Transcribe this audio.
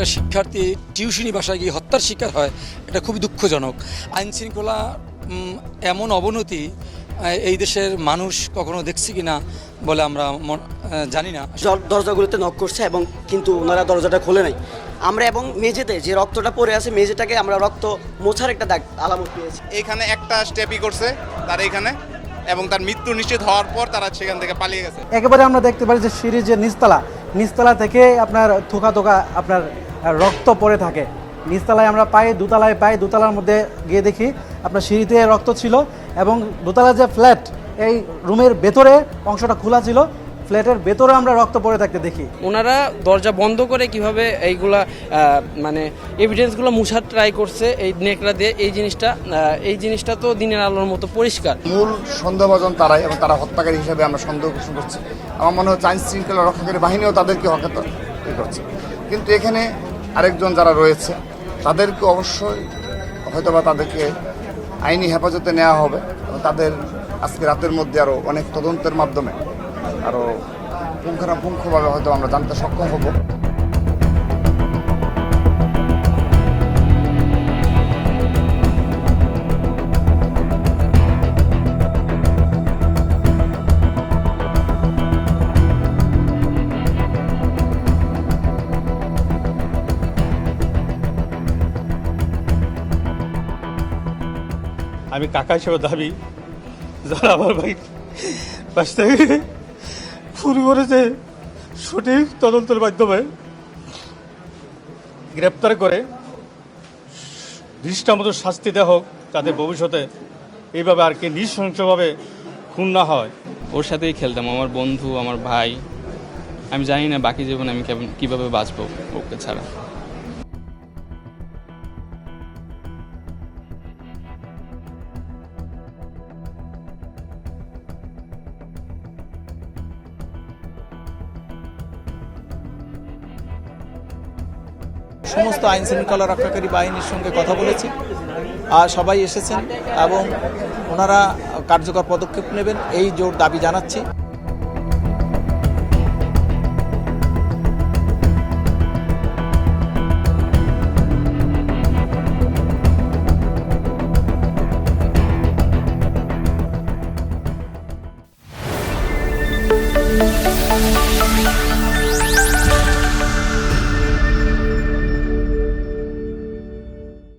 একটা শিক্ষার্থী টিউশনি বাসায় গিয়ে হত্যার শিকার হয় এটা খুবই দুঃখজনক। আইন শৃঙ্খলা এমন অবনতি এই দেশের মানুষ কখনো দেখছি কিনা বলে আমরা মন- জানি না। দর- দরজাগুলোতে নক করছে এবং কিন্তু ওনারা দরজাটা খোলে নাই। আমরা এবং মেঝেতে যে রক্তটা পড়ে আছে মেঝেটাকে আমরা রক্ত মোছার একটা দাগ আলামত পেয়েছি। এখানে একটা স্টেপই করছে তার এখানে এবং তার মৃত্যু নিশ্চিত হওয়ার পর তারা সেখান থেকে পালিয়ে গেছে। একেবারে আমরা দেখতে পারি যে সিঁড়ির যে নিচতলা নিচতলা থেকে আপনার থোকা থোকা আপনার রক্ত পড়ে থাকে। নিচতলায় আমরা পাই দোতলায় পাই দোতলার মধ্যে গিয়ে দেখি আপনার সিঁড়িতে রক্ত ছিল এবং দোতলার যে ফ্ল্যাট এই রুমের ভেতরে অংশটা খোলা ছিল ফ্ল্যাটের ভেতরে আমরা রক্ত পড়ে থাকতে দেখি। ওনারা দরজা বন্ধ করে কীভাবে এইগুলা মানে এভিডেন্সগুলো মুছার ট্রাই করছে এই নেকড়া দিয়ে এই জিনিসটা এই জিনিসটা তো দিনের আলোর মতো পরিষ্কার। মূল সন্দেহভাজন তারাই এবং তারা হত্যাকারী হিসেবে আমরা সন্দেহ পোষণ করছি। আমার মনে হচ্ছে আইন শৃঙ্খলা রক্ষাকারী বাহিনীও তাদেরকে হকাত করছে। কিন্তু এখানে আরেকজন যারা রয়েছে, তাদেরকে অবশ্যই হয়তোবা তাদেরকে আইনি হেফাজতে নেওয়া হবে তাদের আজকে রাতের মধ্যে আরও অনেক তদন্তের মাধ্যমে আরও পুঙ্খানুপুঙ্খভাবে হয়তো আমরা জানতে সক্ষম হব। আমি কাকা হিসেবে দাবি, যারা আমার ভাই পাশ থেকে শুরু করেছে, সঠিক তদন্তের মাধ্যমে গ্রেপ্তার করে দৃষ্টামতো শাস্তি দেওয়া হোক, তাদের ভবিষ্যতে এইভাবে আর কি নৃশংসভাবে খুন না হয়। ওর সাথেই খেলতাম, আমার বন্ধু, আমার ভাই, আমি জানি না বাকি জীবনে আমি কীভাবে বাঁচবো ওকে ছাড়া। সমস্ত আইন শৃঙ্খলা রক্ষাকারী বাহিনীর সঙ্গে কথা বলেছি। আর সবাই এসেছেন এবং ওনারা কার্যকর পদক্ষেপ নেবেন, এই জোর দাবি জানাচ্ছি।